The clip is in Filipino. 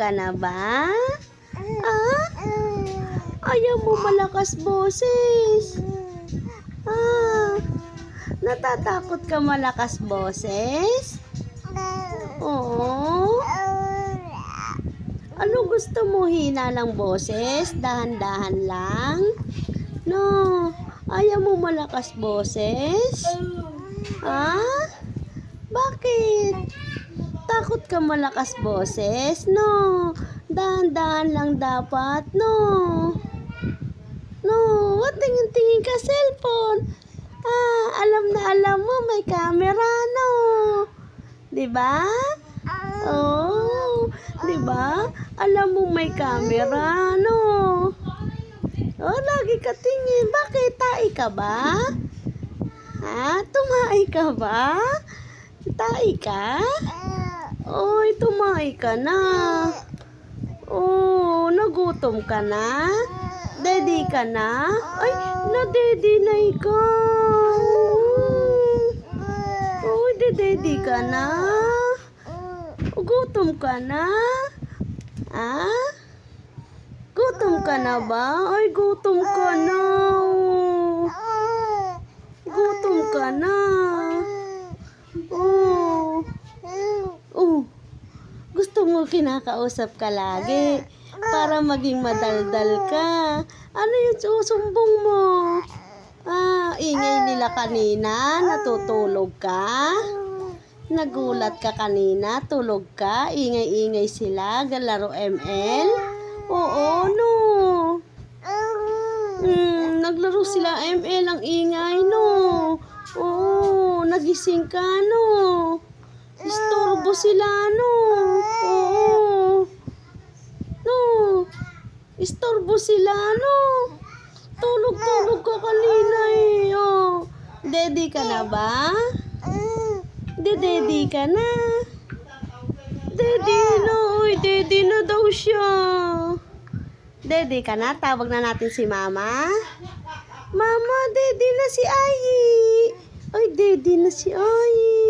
ka na ba? Ah? Ayaw mo malakas boses. Ah, natatakot ka malakas boses? Oo. Ano gusto mo? Hina lang boses? Dahan-dahan lang? No. Ayaw mo malakas boses? Ah? Bakit? Takot ka malakas boses? No. Dahan-dahan lang dapat. No. No. What tingin-tingin ka cellphone? Ah, alam na alam mo may camera, no. 'Di ba? Oh, 'di ba? Alam mo may camera, no. Oh, lagi ka tingin. Bakit? Tai ka ba? Ha? Tumai ka ba? Tai ka? Oy, tumai ka na. Oh, nagutom ka na? Daddy ka na? Ay, na-daddy na ikaw. Uy, daddy ka na? Gutom ka na? Ah? Gutom ka na ba? Ay, gutom ka na. Gutom ka na. Oh. Oh. Gusto mo kinakausap ka lagi para maging madaldal ka. Ano yung susumbong mo? Ah, ingay nila kanina, natutulog ka? Nagulat ka kanina, tulog ka, ingay-ingay sila, galaro ML? Oo, no. Hmm, naglaro sila ML ang ingay, no. Oo, nagising ka, no. Istorbo sila, no. Oo. No. Istorbo sila, no. Tulog-tulog ka kanina, eh. Oh. Daddy ka na ba? Daddy ka na. Daddy na, uy, daddy na daw siya. Daddy ka na? Tawag na natin si mama. Mama, daddy na si Ayi. Ay, daddy na si Ayi.